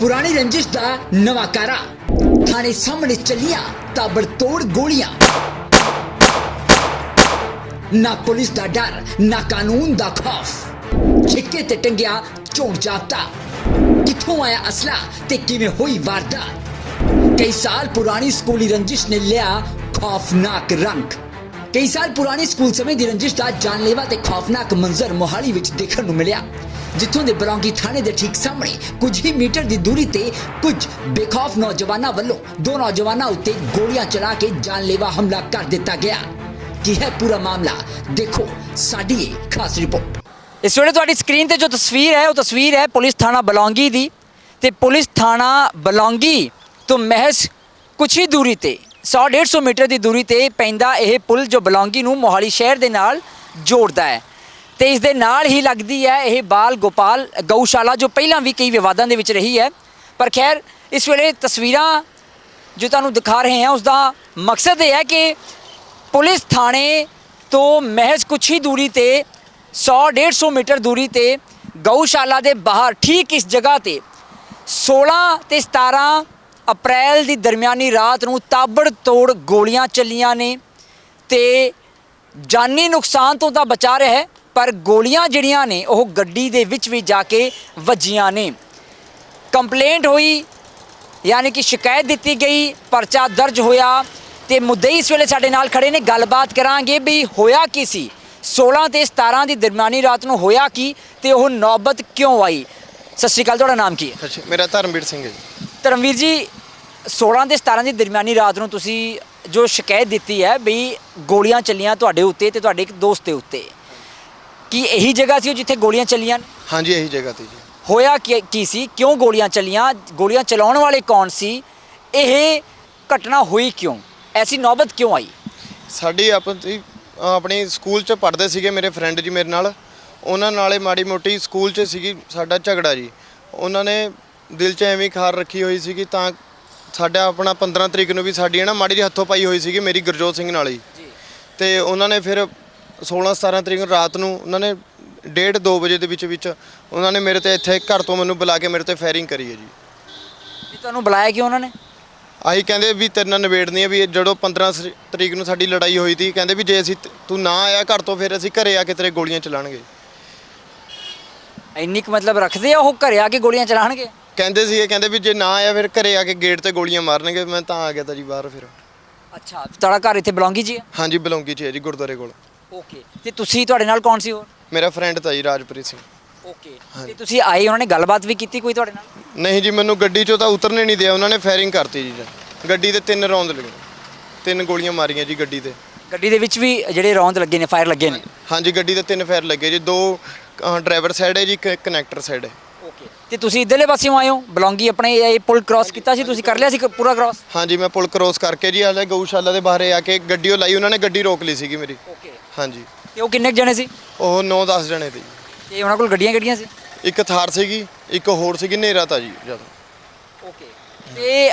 ਪੁਰਾਣੀ ਰੰਜਿਸ਼ ਦਾ ਨਵਾਂ ਕਾਰਾ। ਥਾਣੇ ਸਾਹਮਣੇ ਚੱਲੀਆਂ ਤਾਬੜਤੋੜ ਗੋਲੀਆਂ। ਨਾ ਪੁਲਿਸ ਦਾ ਡਰ, ਨਾ ਕਾਨੂੰਨ ਦਾ ਖੌਫ। ਛਿੱਕੇ ਤੇ ਟੰਗਿਆ ਚੋਣ ਜਾਪਤਾ ਕਿੱਥੋਂ ਆਇਆ ਅਸਲਾ ਤੇ ਕਿਵੇਂ ਹੋਈ ਵਾਰਦਾਤ? ਕਈ ਸਾਲ ਪੁਰਾਣੀ ਸਕੂਲੀ ਰੰਜਿਸ਼ ਨੇ ਲਿਆ ਖੌਫਨਾਕ ਰੰਗ। ਕਈ ਸਾਲ ਪੁਰਾਣੀ ਸਕੂਲ ਸਮੇਂ ਦੀ ਰੰਜਿਸ਼ ਦਾ ਜਾਨਲੇਵਾ ਤੇ ਖੌਫਨਾਕ ਮੰਜ਼ਰ ਮੋਹਾਲੀ ਵਿੱਚ ਦੇਖਣ ਨੂੰ ਮਿਲਿਆ। ਜਿੱਥੋਂ ਦੇ ਬਲੌਂਗੀ ਥਾਣੇ ਦੇ ਠੀਕ ਸਾਹਮਣੇ ਕੁਝ ਹੀ ਮੀਟਰ ਦੀ ਦੂਰੀ ਤੇ ਕੁਝ ਬੇਖੌਫ ਨੌਜਵਾਨਾਂ ਵੱਲੋਂ ਦੋ ਨੌਜਵਾਨਾਂ ਉੱਤੇ ਗੋਲੀਆਂ ਚਲਾ ਕੇ ਜਾਨਲੇਵਾ ਹਮਲਾ ਕਰ ਦਿੱਤਾ ਗਿਆ। ਕੀ ਹੈ ਪੂਰਾ ਮਾਮਲਾ? ਦੇਖੋ ਸਾਡੀ ਇਹ ਖਾਸ ਰਿਪੋਰਟ। ਇਸ ਵੇਲੇ ਤੁਹਾਡੀ ਸਕਰੀਨ ਤੇ ਜੋ ਤਸਵੀਰ ਹੈ, ਉਹ ਤਸਵੀਰ ਹੈ ਪੁਲਿਸ ਥਾਣਾ ਬਲੌਂਗੀ ਦੀ ਤੇ ਪੁਲਿਸ ਥਾਣਾ ਬਲੌਂਗੀ ਤੋਂ ਮਹਿਜ਼ ਕੁਛ ਹੀ ਦੂਰੀ ਤੇ 100 150 ਮੀਟਰ ਦੀ ਦੂਰੀ ਤੇ ਪੈਂਦਾ ਇਹ ਪੁਲ ਜੋ ਬਲੌਂਗੀ ਨੂੰ ਮੋਹਾਲੀ ਸ਼ਹਿਰ ਦੇ ਨਾਲ ਜੋੜਦਾ ਹੈ। ਤੇ ਇਸ ਦੇ ਨਾਲ ਹੀ ਲੱਗਦੀ ਹੈ ਇਹ ਬਾਲ ਗੋਪਾਲ ਗਊਸ਼ਾਲਾ, ਜੋ ਪਹਿਲਾਂ ਵੀ ਕਈ ਵਿਵਾਦਾਂ ਦੇ ਵਿੱਚ ਰਹੀ ਹੈ। ਪਰ ਖੈਰ, ਇਸ ਵੇਲੇ ਤਸਵੀਰਾਂ ਜੋ ਤੁਹਾਨੂੰ ਦਿਖਾ ਰਹੇ ਹਾਂ ਉਸ ਦਾ ਮਕਸਦ ਇਹ ਹੈ ਕਿ ਪੁਲਿਸ ਥਾਣੇ ਤੋਂ ਮਹਿਜ਼ ਕੁਛ ਹੀ ਦੂਰੀ ਤੇ 100 150 ਮੀਟਰ ਦੂਰੀ ਤੇ ਗਊਸ਼ਾਲਾ ਦੇ ਬਾਹਰ, ਠੀਕ ਇਸ ਜਗ੍ਹਾ ਤੇ 16 ਤੇ 17 ਅਪ੍ਰੈਲ ਦੀ ਦਰਮਿਆਨੀ ਰਾਤ ਨੂੰ ਤਾਬੜ ਤੋੜ ਗੋਲੀਆਂ ਚੱਲੀਆਂ ਨੇ ਤੇ ਜਾਨੀ ਨੁਕਸਾਨ ਤੋਂ ਤਾਂ ਬਚਾ ਰਿਹਾ ਹੈ। ਪਰ ਗੋਲੀਆਂ ਜਿਹੜੀਆਂ ਨੇ ਉਹ ਗੱਡੀ ਦੇ ਵਿੱਚ ਵੀ ਜਾ ਕੇ ਵੱਜੀਆਂ ਨੇ। ਕੰਪਲੇਂਟ ਹੋਈ ਯਾਨੀ ਕਿ ਸ਼ਿਕਾਇਤ ਦਿੱਤੀ ਗਈ ਪਰਚਾ ਦਰਜ ਹੋਇਆ ਤੇ ਮੁੱਦਈ ਇਸ ਵੇਲੇ ਸਾਡੇ ਨਾਲ ਖੜੇ ਨੇ। ਗੱਲਬਾਤ ਕਰਾਂਗੇ ਵੀ ਹੋਇਆ ਕੀ ਸੀ। 16 ਤੇ 17 ਦੀ ਦਰਮਿਆਨੀ ਰਾਤ ਨੂੰ ਹੋਇਆ ਕੀ ਤੇ ਉਹ ਨੌਬਤ ਕਿਉਂ ਆਈ? ਸਤਿ ਸ਼੍ਰੀ ਅਕਾਲ ਤੁਹਾਡਾ ਨਾਮ ਕੀ ਹੈ? ਅੱਛਾ ਮੇਰਾ ਧਰਮਵੀਰ ਸਿੰਘ ਹੈ ਜੀ। ਧਰਮਵੀਰ ਜੀ 16 ਤੇ 17 ਦੀ ਦਰਮਿਆਨੀ ਰਾਤ ਨੂੰ ਤੁਸੀਂ ਜੋ ਸ਼ਿਕਾਇਤ ਦਿੱਤੀ ਹੈ ਵੀ ਗੋਲੀਆਂ ਚੱਲੀਆਂ ਤੁਹਾਡੇ ਉੱਤੇ ਤੇ ਤੁਹਾਡੇ ਇੱਕ ਦੋਸਤ ਦੇ ਉੱਤੇ। ਕੀ ਇਹੀ ਜਗ੍ਹਾ ਸੀ ਉਹ ਜਿੱਥੇ ਗੋਲੀਆਂ ਚੱਲੀਆਂ? ਹਾਂਜੀ ਇਹੀ ਜਗ੍ਹਾ ਤੇ ਜੀ। ਹੋਇਆ ਕੀ ਕੀ ਸੀ? ਕਿਉਂ ਗੋਲੀਆਂ ਚੱਲੀਆਂ? ਗੋਲੀਆਂ ਚਲਾਉਣ ਵਾਲੇ ਕੌਣ ਸੀ? ਇਹ ਘਟਨਾ ਹੋਈ ਕਿਉਂ? ਐਸੀ ਨੌਬਤ ਕਿਉਂ ਆਈ? ਸਾਡੀ ਆਪਣੀ ਆਪਣੀ ਸਕੂਲ 'ਚ ਪੜ੍ਹਦੇ ਸੀਗੇ ਮੇਰੇ ਫਰੈਂਡ ਜੀ ਮੇਰੇ ਨਾਲ। ਉਹਨਾਂ ਨਾਲੇ ਮਾੜੀ ਮੋਟੀ ਸਕੂਲ 'ਚ ਸੀਗੀ ਸਾਡਾ ਝਗੜਾ ਜੀ। ਉਹਨਾਂ ਨੇ ਦਿਲ 'ਚ ਐਵੇਂ ਖਾਰ ਰੱਖੀ ਹੋਈ ਸੀਗੀ ਤਾਂ ਸਾਡਾ ਆਪਣਾ 15 ਤਰੀਕ ਨੂੰ ਵੀ ਸਾਡੀ ਹੈ ਨਾ ਮਾੜੀ ਜਿਹੀ ਹੱਥੋਂ ਪਾਈ ਹੋਈ ਸੀਗੀ ਮੇਰੀ ਗੁਰਜੋਤ ਸਿੰਘ ਨਾਲ ਹੀ। ਤੇ ਉਹਨਾਂ ਨੇ ਫਿਰ 16 17 ਤਰੀਕ ਨੂੰ ਰਾਤ ਨੂੰ ਉਹਨਾਂ ਨੇ ਡੇਢ 2 ਵਜੇ ਦੇ ਵਿੱਚ ਵਿੱਚ ਉਹਨਾਂ ਨੇ ਮੇਰੇ ਤੇ ਇੱਥੇ ਘਰ ਤੋਂ ਮੈਨੂੰ ਬੁਲਾ ਕੇ ਮੇਰੇ ਤੇ ਫਾਇਰਿੰਗ ਕਰੀ ਹੈ ਜੀ। ਇਹ ਤੁਹਾਨੂੰ ਬੁਲਾਇਆ ਕਿਉਂ ਉਹਨਾਂ ਨੇ? ਆਹੀ ਕਹਿੰਦੇ ਵੀ ਤੇਰੇ ਨਾਲ ਨਿਬੇੜਨੀ ਹੈ ਵੀ ਇਹ ਜਦੋਂ 15 ਸਰੀ- ਤਰੀਕ ਨੂੰ ਸਾਡੀ ਲੜਾਈ ਹੋਈ ਸੀ ਕਹਿੰਦੇ ਵੀ ਜੇ ਅਸੀਂ ਤ- ਤੂੰ ਨਾ ਆਇਆ ਘਰ ਤੋਂ ਫਿਰ ਅਸੀਂ ਘਰੇ ਆ ਕੇ ਤੇਰੇ ਗੋਲੀਆਂ ਚਲਾਣਗੇ ਇੰਨੀ ਕੁ ਮਤਲਬ ਰੱਖਦੇ ਆ ਉਹ ਘਰੇ ਆ ਕੇ ਗੋਲੀਆਂ ਚਲਾਣਗੇ ਕਹਿੰਦੇ ਸੀ ਇਹ ਕਹਿੰਦੇ ਵੀ ਜੇ ਨਾ ਆਇਆ ਫਿਰ ਘਰੇ ਆ ਕੇ ਗੇਟ ਤੇ ਗੋਲੀਆਂ ਮਾਰਨਗੇ ਮੈਂ ਤਾਂ ਆ ਗਿਆ ਤਾਂ ਜੀ ਬਾਹਰ ਫਿਰ। ਅੱਛਾ ਤੁਹਾਡਾ ਘਰ ਇੱਥੇ ਬਲੌਂਗੀ ਜੀ? ਹੈ ਹਾਂਜੀ ਬਲੌਂਗੀ ਚ ਹੈ ਜੀ ਗੁਰਦੁਆਰੇ ਕੋਲ। ਓਕੇ ਤੇ ਤੁਸੀਂ ਤੁਹਾਡੇ ਨਾਲ ਕੌਣ ਸੀ ਹੋਰ? ਮੇਰਾ ਫਰੈਂਡ ਤਾਂ ਜੀ ਰਾਜਪ੍ਰੀਤ ਸਿੰਘ। ਓਕੇ ਤੇ ਤੁਸੀਂ ਆਏ ਉਹਨਾਂ ਨੇ ਗੱਲਬਾਤ ਵੀ ਕੀਤੀ ਕੋਈ ਤੁਹਾਡੇ ਨਾਲ? ਨਹੀਂ ਜੀ ਮੈਨੂੰ ਗੱਡੀ ਚੋਂ ਤਾਂ ਉਤਰਨੇ ਨਹੀਂ ਦਿਆ ਉਹਨਾਂ ਨੇ ਫਾਇਰਿੰਗ ਕਰਤੀ ਜੀ। ਗੱਡੀ ਤੇ ਤਿੰਨ ਰੌਂਦ ਲੱਗੇ। ਤਿੰਨ ਗੋਲੀਆਂ ਮਾਰੀਆਂ ਜੀ ਗੱਡੀ ਤੇ। ਗੱਡੀ ਦੇ ਵਿੱਚ ਵੀ ਜਿਹੜੇ ਰੌਂਦ ਲੱਗੇ ਨੇ ਫਾਇਰ ਲੱਗੇ ਨੇ? ਹਾਂਜੀ ਗੱਡੀ ਤੇ ਤਿੰਨ ਫਾਇਰ ਲੱਗੇ ਜੀ। ਦੋ ਡਰਾਈਵਰ ਸਾਈਡ ਹੈ ਜੀ ਇੱਕ ਕਨੈਕਟਰ ਸਾਈਡ ਹੈ। ਓਕੇ ਤੇ ਤੁਸੀਂ ਇਧਰਲੇ ਪਾਸਿਓਂ ਆਏ ਹੋ? ਬਲੌਂਗੀ ਆਪਣੇ ਇਹ ਪੁਲ ਕ੍ਰਾਸ ਕੀਤਾ ਸੀ ਤੁਸੀਂ ਕਰ ਲਿਆ ਸੀ ਪੂਰਾ ਕ੍ਰਾਸ ਹਾਂਜੀ ਮੈਂ ਪੁਲ ਕ੍ਰੋਸ ਕਰਕੇ ਜੀ ਹਾਲੇ ਗਊਸ਼ਾਲਾ ਦੇ ਬਾਹਰ ਆ ਕੇ ਗੱਡੀਓ ਲਾਈ ਉਹਨਾਂ ਨੇ ਗੱਡੀ ਰੋਕ ਲਈ ਸੀਗੀ ਮੇਰੀ। ਹਾਂਜੀ। ਤੇ ਉਹ ਕਿੰਨੇ ਕੁ ਜਣੇ ਸੀ? ਉਹ 9-10 ਜਣੇ ਤੇ ਜੀ। ਤੇ ਉਹਨਾਂ ਕੋਲ ਗੱਡੀਆਂ ਕਿਹੜੀਆਂ ਸੀ? ਇੱਕ ਥਾਰ ਸੀਗੀ ਇੱਕ ਹੋਰ ਸੀਗੀ ਨੇਰਾ ਤਾਂ ਜੀ ਜਦ ਓਕੇ। ਤੇ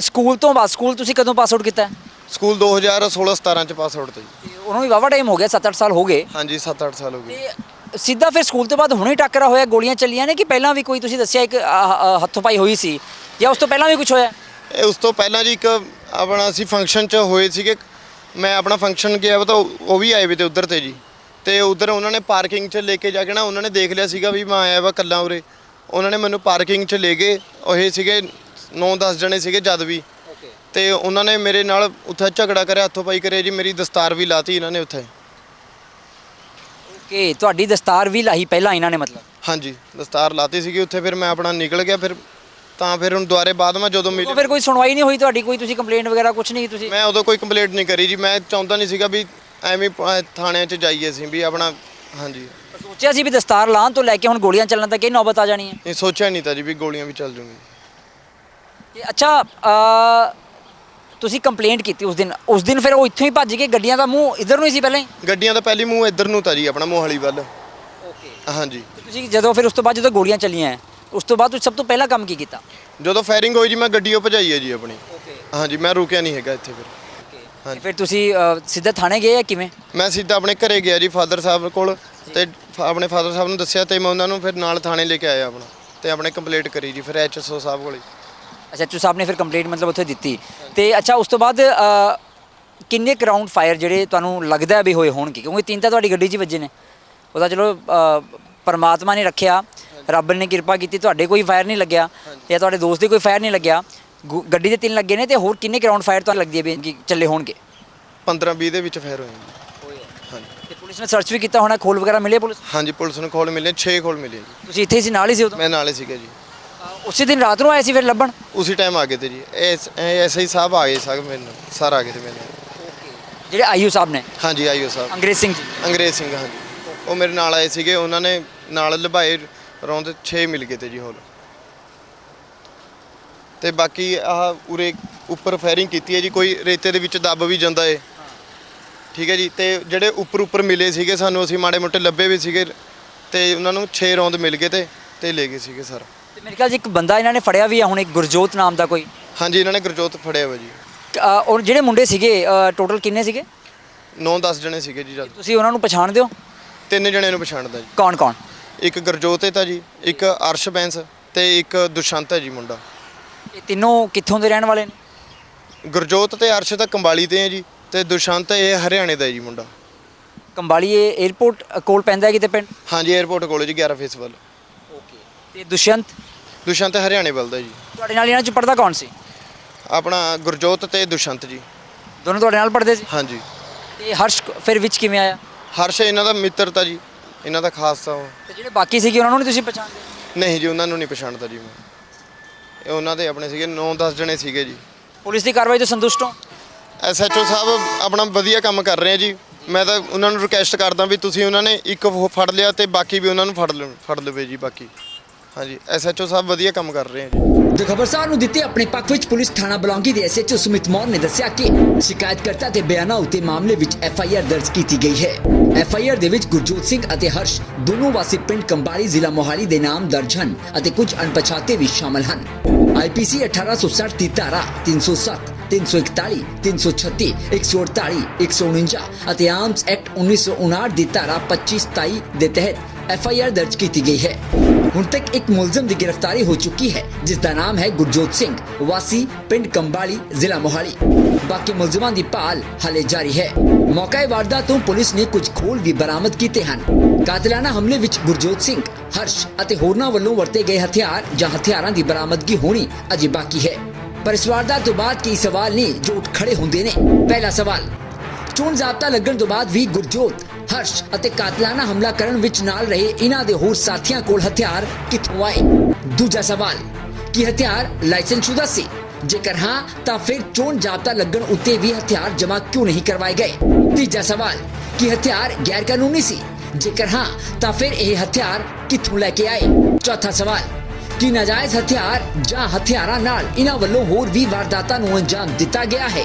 ਸਕੂਲ ਤੋਂ ਬਾਅਦ ਸਕੂਲ ਤੁਸੀਂ ਕਦੋਂ ਪਾਸ ਆਊਟ ਕੀਤਾ? ਹੈ? ਸਕੂਲ 2016-17 ਚ ਪਾਸ ਆਊਟ ਤੇ ਜੀ। ਤੇ ਉਹਨੂੰ ਵੀ ਵਾਵਾ ਟਾਈਮ ਹੋ ਗਿਆ 7-8 ਸਾਲ ਹੋ ਗਏ। ਹਾਂਜੀ 7-8 ਸਾਲ ਹੋ ਗਏ। ਤੇ ਸਿੱਧਾ ਫਿਰ ਸਕੂਲ ਤੋਂ ਬਾਅਦ ਹੁਣੇ ਟੱਕਰਾ ਹੋਇਆ ਗੋਲੀਆਂ ਚੱਲੀਆਂ ਨੇ ਕਿ ਪਹਿਲਾਂ ਵੀ ਕੋਈ ਤੁਸੀਂ ਦੱਸਿਆ ਇੱਕ ਆਹ, ਆਹ, ਹੱਥੋਂ ਪਾਈ ਹੋਈ ਸੀ? ਜਾਂ ਉਸ ਤੋਂ ਪਹਿਲਾਂ ਵੀ ਕੁਝ ਹੋਇਆ? ਇਹ ਉਸ ਤੋਂ ਪਹਿਲਾਂ ਜੀ ਇੱਕ ਆਪਣਾ ਅਸੀਂ ਫੰਕਸ਼ਨ ਚ ਹੋਏ ਸੀਗੇ ਮੈਂ ਆਪਣਾ ਫੰਕਸ਼ਨ ਗਿਆ ਵਾ ਤਾਂ ਉਹ ਵੀ ਆਏ ਵੇ ਤੇ ਉਧਰ ਤੇ ਜੀ। ਤੇ ਉਧਰ ਉਹਨਾਂ ਨੇ ਪਾਰਕਿੰਗ 'ਚ ਲੈ ਕੇ ਜਾ ਕੇ ਨਾ ਉਹਨਾਂ ਨੇ ਦੇਖ ਲਿਆ ਸੀਗਾ ਵੀ ਮੈਂ ਆਇਆ ਵਾ ਕੱਲਾ ਉਰੇ। ਉਹਨਾਂ ਨੇ ਮੈਨੂੰ ਪਾਰਕਿੰਗ 'ਚ ਲੈ ਗਏ। ਉਹ ਇਹ ਸੀਗੇ 9-10 ਜਣੇ ਸੀਗੇ ਜਦ ਵੀ। ਤੇ ਉਹਨਾਂ ਨੇ ਮੇਰੇ ਨਾਲ ਉੱਥੇ ਝਗੜਾ ਕਰਿਆ ਹੱਥੋਂ ਪਾਈ ਕਰਿਆ ਜੀ। ਮੇਰੀ ਦਸਤਾਰ ਵੀ ਲਾਤੀ ਇਹਨਾਂ ਨੇ ਉੱਥੇ। ਓਕੇ ਤੁਹਾਡੀ ਦਸਤਾਰ ਵੀ ਲਾਹੀ ਪਹਿਲਾਂ ਇਹਨਾਂ ਨੇ ਮਤਲਬ? ਹਾਂਜੀ ਦਸਤਾਰ ਲਾਤੀ ਸੀਗੀ ਉੱਥੇ। ਫਿਰ ਮੈਂ ਆਪਣਾ ਨਿਕਲ ਗਿਆ। ਫਿਰ ਤਾਂ ਫਿਰ ਹੁਣ ਦੁਆਰੇ ਬਾਅਦ ਮੈਂ ਜਦੋਂ ਮਿਲ ਫਿਰ ਕੋਈ ਸੁਣਵਾਈ ਨਹੀਂ ਹੋਈ ਤੁਹਾਡੀ ਕੋਈ ਤੁਸੀਂ ਕੰਪਲੇਂਟ ਵਗੈਰਾ ਕੁਝ ਨਹੀਂ ਤੁਸੀਂ? ਮੈਂ ਉਦੋਂ ਕੋਈ ਕੰਪਲੇਂਟ ਨਹੀਂ ਕਰੀ ਜੀ ਮੈਂ ਚਾਹੁੰਦਾ ਨਹੀਂ ਸੀਗਾ ਵੀ ਐਵੇਂ ਪ- ਥਾਣਿਆਂ 'ਚ ਜਾਈਏ ਅਸੀਂ ਵੀ ਆਪਣਾ ਹਾਂਜੀ। ਸੋਚਿਆ ਸੀ ਵੀ ਦਸਤਾਰ ਲਾਉਣ ਤੋਂ ਲੈ ਕੇ ਹੁਣ ਗੋਲੀਆਂ ਚੱਲਣ ਤੱਕ ਇਹ ਨੌਬਤ ਆ ਜਾਣੀ ਹੈ? ਇਹ ਸੋਚਿਆ ਨਹੀਂ ਤਾਂ ਜੀ ਵੀ ਗੋਲੀਆਂ ਵੀ ਚੱਲ ਜੂਗੀ ਤੇ ਅੱਛਾ ਅ, ਤੁਸੀਂ ਕੰਪਲੇਂਟ ਕੀਤੀ ਉਸ ਦਿਨ ਉਸ ਦਿਨ ਫਿਰ ਉਹ ਇੱਥੋਂ ਹੀ ਭੱਜ ਕੇ ਗੱਡੀਆਂ ਦਾ ਮੂੰਹ ਇਧਰ ਨੂੰ ਹੀ ਸੀ ਪਹਿਲਾਂ ਹੀ? ਗੱਡੀਆਂ ਦਾ ਪਹਿਲੀ ਮੂੰਹ ਇੱਧਰ ਨੂੰ ਤਾਂ ਜੀ ਆਪਣਾ ਮੋਹਾਲੀ ਵੱਲ। ਓਕੇ ਹਾਂਜੀ। ਤੁਸੀਂ ਜਦੋਂ ਫਿਰ ਉਸ ਤੋਂ ਬਾਅਦ ਜਦੋਂ ਗੋਲੀਆਂ ਚੱਲੀਆਂ ਉਸ ਤੋਂ ਬਾਅਦ ਤੁਸੀਂ ਸਭ ਤੋਂ ਪਹਿਲਾਂ ਕੰਮ ਕੀ ਕੀਤਾ? ਜਦੋਂ ਫਾਇਰਿੰਗ ਹੋਈ ਜੀ ਮੈਂ ਗੱਡੀ ਉਹ ਭਜਾਈ ਹੈ ਜੀ ਆਪਣੀ। ਓਕੇ ਹਾਂਜੀ ਮੈਂ ਰੁਕਿਆ ਨਹੀਂ ਹੈਗਾ ਇੱਥੇ ਫਿਰ। ਤੇ ਫਿਰ ਤੁਸੀਂ ਅ, ਸਿੱਧਾ ਥਾਣੇ ਗਏ ਜਾਂ ਕਿਵੇਂ? ਮੈਂ ਸਿੱਧਾ ਆਪਣੇ ਘਰੇ ਗਿਆ ਜੀ ਫਾਦਰ ਸਾਹਿਬ ਕੋਲ ਤੇ ਫ- ਆਪਣੇ ਫਾਦਰ ਸਾਹਿਬ ਨੂੰ ਦੱਸਿਆ ਤੇ ਮੈਂ ਉਹਨਾਂ ਨੂੰ ਫਿਰ ਨਾਲ ਥਾਣੇ ਲੈ ਕੇ ਆਇਆ ਆਪਣਾ ਤੇ ਆਪਣੇ ਕੰਪਲੀਟ ਕਰੀ ਜੀ ਫਿਰ ਐਚਐਸਓ ਸਾਹਿਬ ਕੋਲੇ ਅੱਛਾ ਚੂ ਸਾਹਿਬ ਨੇ ਫਿਰ ਕੰਪਲੀਟ ਮਤਲਬ ਉੱਥੇ ਦਿੱਤੀ। ਤੇ ਅੱਛਾ ਉਸ ਤੋਂ ਬਾਅਦ ਅ, ਕਿੰਨੇ ਕਰਾਊਂਡ ਫਾਇਰ ਜਿਹੜੇ ਤੁਹਾਨੂੰ ਲੱਗਦਾ ਵੀ ਹੋਏ ਹੋਣਗੇ? ਕਿਉਂਕਿ ਤਿੰਨ ਤਾਂ ਤੁਹਾਡੀ ਗੱਡੀ 'ਚ ਹੀ ਵੱਜੇ ਨੇ। ਉਹਦਾ ਚਲੋ ਅ, ਪਰਮਾਤਮਾ ਨੇ ਰੱਖਿਆ। ਰੱਬ ਨੇ ਕਿਰਪਾ ਕੀਤੀ ਤੁਹਾਡੇ ਕੋਈ ਫਾਇਰ ਨਹੀਂ ਲੱਗਿਆ ਜਾਂ ਤੁਹਾਡੇ ਦੋਸਤ ਦੇ ਕੋਈ ਫਾਇਰ ਨਹੀਂ ਲੱਗਿਆ। ਗੁ- ਗੱਡੀ ਦੇ ਤਿੰਨ ਲੱਗੇ ਨੇ ਤੇ ਹੋਰ ਕਿੰਨੇ ਕਰਾਊਂਡ ਫਾਇਰ ਤੁਹਾਨੂੰ ਲੱਗਦੀ ਹੈ ਵੀ ਕਿ ਚੱਲੇ ਹੋਣਗੇ? 15 20 ਦੇ ਵਿੱਚ ਫੇਰ ਹੋਏ ਜੀ ਹਾਂਜੀ। ਤੇ ਪੁਲਿਸ ਨੇ ਸਰਚ ਵੀ ਕੀਤਾ ਹੋਣਾ ਖੋਲ ਵਗੈਰਾ ਮਿਲੇ ਪੁਲਿਸ? ਹਾਂਜੀ ਪੁਲਿਸ ਨੂੰ ਖੋਲ ਮਿਲੇ 6 ਖੋਲ ਮਿਲੇ ਜੀ। ਤੁਸੀਂ ਇੱਥੇ ਹੀ ਸੀ ਨਾਲ ਹੀ ਸੀ ਉਦੋਂ? ਮੈਂ ਨਾਲੇ ਸੀਗਾ ਜੀ। ਉਸੇ ਦਿਨ ਰਾਤ ਨੂੰ ਆਏ ਸੀ ਫਿਰ ਲੱਭਣ? ਉਸੇ ਟਾਈਮ ਆ ਗਏ ਤੇ ਜੀ। ਐਸ ਐਸਆਈ ਸਾਹਿਬ ਆ ਗਏ ਸਾਹਿਬ ਮੈਨੂੰ ਸਰ ਆ ਗਏ ਤੇ ਮੈਨੂੰ ਜਿਹੜੇ ਆਈਯੂ ਸਾਹਿਬ ਨੇ? ਹਾਂਜੀ ਆਈਓ ਸਾਹਿਬ। ਅੰਗਰੇਜ਼ ਸਿੰਘ ਜੀ। ਅੰਗਰੇਜ਼ ਸਿੰਘ ਹਾਂਜੀ। ਉਹ ਮੇਰੇ ਨਾਲ ਆਏ ਸੀਗੇ ਉਹਨਾਂ ਨੇ ਨਾਲ ਲਭਾਏ ਰੌਂਦ 6 ਮਿਲ ਗਏ ਤੇ ਜੀ ਹੋਰ ਤੇ ਬਾਕੀ ਆਹ ਉਰੇ ਉੱਪਰ ਫਾਇਰਿੰਗ ਕੀਤੀ ਹੈ ਜੀ ਕੋਈ ਰੇਤੇ ਦੇ ਵਿੱਚ ਦੱਬ ਵੀ ਜਾਂਦਾ ਏ। ਠੀਕ ਹੈ ਜੀ ਤੇ ਜਿਹੜੇ ਉੱਪਰ ਉੱਪਰ ਮਿਲੇ ਸੀਗੇ ਸਾਨੂੰ ਅਸੀਂ ਮਾੜੇ ਮੋਟੇ ਲੱਭੇ ਵੀ ਸੀਗੇ ਤੇ ਉਹਨਾਂ ਨੂੰ 6 ਰੌਂਦ ਮਿਲ ਗਏ ਤੇ ਤੇ ਲੈ ਗਏ ਸੀਗੇ ਸਰ। ਤੇ ਮੇਰੇ ਖਿਆਲ 'ਚ ਇੱਕ ਬੰਦਾ ਇਹਨਾਂ ਨੇ ਫੜਿਆ ਵੀ ਆ ਹੁਣ ਇੱਕ ਗੁਰਜੋਤ ਨਾਮ ਦਾ ਕੋਈ। ਹਾਂਜੀ ਇਹਨਾਂ ਨੇ ਗੁਰਜੋਤ ਫੜਿਆ ਵਾ ਜੀ। ਅ, ਔਰ ਜਿਹੜੇ ਮੁੰਡੇ ਸੀਗੇ ਟੋਟਲ ਕਿੰਨੇ ਸੀਗੇ? 9-10 ਜਣੇ ਸੀਗੇ ਜੀ ਜਦ। ਤੁਸੀਂ ਉਹਨਾਂ ਨੂੰ ਪਛਾਣਦੇ ਹੋ? ਤਿੰਨ ਜਣੇ ਨੂੰ ਪਛਾਣਦਾ ਜੀ। ਕੌਣ ਕੌਣ? ਇੱਕ ਗਰਜੋਤ ਹੈ ਤਾਂ ਜੀ ਇੱਕ ਅਰਸ਼ ਬੈਂਸ ਤੇ ਇੱਕ ਦੁਸ਼ੰਤ ਹੈ ਜੀ ਮੁੰਡਾ। ਇਹ ਤਿੰਨੋਂ ਕਿੱਥੋਂ ਦੇ ਰਹਿਣ ਵਾਲੇ ਨੇ? ਗਰਜੋਤ ਤੇ ਅਰਸ਼ ਤਾਂ ਕੰਬਾਲੀ ਦੇ ਹੈ ਜੀ ਤੇ ਦੁਸ਼ੰਤ ਇਹ ਹਰਿਆਣੇ ਦਾ ਜੀ ਮੁੰਡਾ। ਕੰਬਾਲੀ ਇਹ 에어ਪੋਰਟ ਕੋਲ ਪੈਂਦਾ ਹੈ ਕਿਤੇ ਪਿੰਡ? ਹਾਂਜੀ 에어ਪੋਰਟ ਕੋਲ ਜੀ 11 ਫੇਸ ਵੱਲ। ਓਕੇ ਤੇ ਦੁਸ਼ਯੰਤ ਦੁਸ਼ੰਤ ਹਰਿਆਣੇ ਵੱਲ ਦਾ ਜੀ। ਤੁਹਾਡੇ ਨਾਲ ਇਹਨਾਂ ਚ ਪੜਦਾ ਕੌਣ ਸੀ? ਆਪਣਾ ਗੁਰਜੋਤ ਤੇ ਦੁਸ਼ੰਤ ਜੀ। ਦੋਨੋਂ ਤੁਹਾਡੇ ਨਾਲ ਪੜਦੇ ਸੀ? ਹਾਂਜੀ। ਤੇ ਹਰਸ਼ ਫਿਰ ਵਿੱਚ ਕਿਵੇਂ ਆਇਆ? ਹਰਸ਼ ਇਹਨਾਂ ਦਾ ਮਿੱਤਰ ਤਾਂ ਜੀ। ਇਹਨਾਂ ਦਾ ਖਾਸ ਤਾਂ ਜਿਹੜੇ ਬਾਕੀ ਸੀਗੇ ਉਹਨਾਂ ਨੂੰ ਨਹੀਂ ਤੁਸੀਂ ਪਛਾਣਦੇ? ਨਹੀਂ ਜੀ ਉਹਨਾਂ ਨੂੰ ਨਹੀਂ ਪਛਾਣਦਾ ਜੀ ਮੈਂ। ਇਹ ਉਹਨਾਂ ਦੇ ਆਪਣੇ ਸੀਗੇ 9-10 ਜਣੇ ਸੀਗੇ ਜੀ। ਪੁਲਿਸ ਦੀ ਕਾਰਵਾਈ ਤੋਂ ਸੰਤੁਸ਼ਟ ਹੋ? ਐਸਐਚਓ ਸਾਹਿਬ ਆਪਣਾ ਵਧੀਆ ਕੰਮ ਕਰ ਰਹੇ ਆ ਜੀ। ਮੈਂ ਤਾਂ ਉਹਨਾਂ ਨੂੰ ਰਿਕਵੈਸਟ ਕਰਦਾ ਵੀ ਤੁਸੀਂ ਉਹਨਾਂ ਨੇ ਇੱਕ ਫੜ ਲਿਆ ਤੇ ਬਾਕੀ ਵੀ ਉਹਨਾਂ ਨੂੰ ਫੜ ਲਓ ਫੜ ਲਵੇ ਜੀ ਬਾਕੀ। ਹਾਂਜੀ ਐਸਐਚਓ ਸਾਹਿਬ ਵਧੀਆ ਕੰਮ ਕਰ ਰਹੇ ਆ ਜੀ। ਤੇ ਖਬਰਸਾਰ ਨੂੰ ਦਿੱਤੇ ਆਪਣੇ ਪੱਖ ਵਿੱਚ ਪੁਲਿਸ ਥਾਣਾ ਬਲੌਂਗੀ ਦੇ ਐਸਐਚਓ ਸੁਮਿਤ ਮੌਰ ਨੇ ਦੱਸਿਆ ਕਿ ਸ਼ਿਕਾਇਤਕਰਤਾ ਦੇ ਬਿਆਨਾਂ ਉੱਤੇ ਮਾਮਲੇ ਵਿੱਚ ਐਫਆਈਆਰ ਦਰਜ ਕੀਤੀ ਗਈ ਹੈ। ਐਫਆਈਆਰ ਦੇ ਵਿੱਚ ਗੁਰਜੋਤ ਸਿੰਘ ਅਤੇ ਹਰਸ਼ ਦੋਨੋਂ ਵਾਸੀ ਪਿੰਡ ਕੰਬਾਲੀ ਜ਼ਿਲ੍ਹਾ ਮੋਹਾਲੀ ਦੇ ਨਾਮ ਦਰਜ ਹਨ ਅਤੇ ਕੁਝ ਅਣਪਛਾਤੇ ਵੀ ਸ਼ਾਮਲ ਹਨ। ਆਈਪੀਸੀ 1860 ਦੀ ਧਾਰਾ 307 341 336 148 149 ਅਤੇ ਆਰਮਸ ਐਕਟ 1959 ਦੀ ਧਾਰਾ 25 27 ਦੇ ਤਹਿਤ ਐਫਆਈਆਰ ਦਰਜ ਕੀਤੀ ਗਈ ਹੈ। ਹੁਣ ਤੱਕ ਇੱਕ ਮੁਲਜ਼ਮ ਦੀ ਗ੍ਰਿਫਤਾਰੀ ਹੋ ਚੁੱਕੀ ਹੈ ਜਿਸ ਦਾ ਨਾਮ ਹੈ ਗੁਰਜੋਤ ਸਿੰਘ, ਵਾਸੀ ਪਿੰਡ ਕੰਬਾਲੀ, ਜ਼ਿਲ੍ਹਾ ਮੋਹਾਲੀ। ਬਾਕੀ ਮੁਲਜ਼ਮਾਂ ਦੀ ਭਾਲ ਹਾਲੇ ਜਾਰੀ ਹੈ। ਮੌਕੇ ਵਾਰਦਾਤ ਤੋਂ ਪੁਲਿਸ ਨੇ ਕੁਝ ਖੋਲ ਵੀ ਬਰਾਮਦ ਕੀਤੇ ਹਨ। ਕਾਤਲਾਨਾ ਹਮਲੇ ਵਿੱਚ ਗੁਰਜੋਤ ਸਿੰਘ, ਹਰਸ਼ ਅਤੇ ਹੋਰਨਾਂ ਵੱਲੋਂ ਵਰਤੇ ਗਏ ਹਥਿਆਰ ਜਾਂ ਹਥਿਆਰਾਂ ਦੀ ਬਰਾਮਦਗੀ ਹੋਣੀ ਅਜੇ ਬਾਕੀ ਹੈ। ਪਰ ਇਸ ਵਾਰਦਾਤ ਤੋਂ ਬਾਅਦ ਕਈ ਸਵਾਲ ਨੇ ਜੋ ਉੱਠ ਖੜੇ ਹੁੰਦੇ ਨੇ। ਪਹਿਲਾ ਸਵਾਲ, ਚੋਣ ਜ਼ਾਬਤਾ ਲੱਗਣ ਤੋਂ ਬਾਅਦ ਵੀ ਗੁਰਜੋਤ ਹਰਸ਼ ਅਤੇ ਕਾਤਲਾਨਾ ਹਮਲਾ ਕਰਨ ਵਿੱਚ ਨਾਲ ਰਹੇ ਇਹਨਾਂ ਦੇ ਹੋਰ ਸਾਥੀਆਂ ਕੋਲ ਹਥਿਆਰ ਕਿੱਥੋਂ ਆਏ? ਦੂਜਾ ਸਵਾਲ, ਕੀ ਹਥਿਆਰ ਲਾਇਸੈਂਸਸ਼ੁਦਾ ਸੀ? ਜੇਕਰ ਹਾਂ, ਤਾਂ ਫਿਰ ਚੋਣ ਜ਼ਾਬਤਾ ਲੱਗਣ ਉੱਤੇ ਵੀ ਹਥਿਆਰ ਜਮ੍ਹਾਂ ਕਿਉਂ ਨਹੀਂ ਕਰਵਾਏ ਗਏ? ਤੀਜਾ ਸਵਾਲ, ਕੀ ਹਥਿਆਰ ਗੈਰ ਕਾਨੂੰਨੀ ਸੀ? ਜੇਕਰ ਹਾਂ, ਤਾਂ ਫਿਰ ਇਹ ਹਥਿਆਰ ਕਿੱਥੋਂ ਲੈ ਕੇ ਆਏ? ਚੌਥਾ ਸਵਾਲ, ਕੀ ਨਾਜਾਇਜ਼ ਹਥਿਆਰ ਜਾਂ ਹਥਿਆਰਾਂ ਨਾਲ ਇਹਨਾਂ ਵੱਲੋਂ ਹੋਰ ਵੀ ਵਾਰਦਾਤਾਂ ਨੂੰ ਅੰਜਾਮ ਦਿੱਤਾ ਗਿਆ ਹੈ?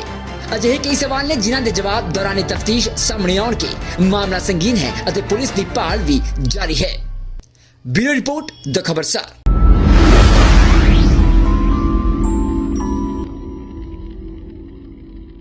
ਅਜਿਹੇ ਕਈ ਸਵਾਲ ਨੇ ਜਿਨ੍ਹਾਂ ਦੇ ਜਵਾਬ ਦੌਰਾਨ ਤਫਤੀਸ਼ ਸਾਹਮਣੇ ਆਉਣਗੇ ਮਾਮਲਾ ਸੰਗੀਨ ਹੈ ਅਤੇ ਪੁਲਿਸ ਦੀ ਭਾਲ ਵੀ ਜਾਰੀ ਹੈ। ਬਿਊਰੋ ਰਿਪੋਰਟ, ਦ ਖਬਰਸਾਰ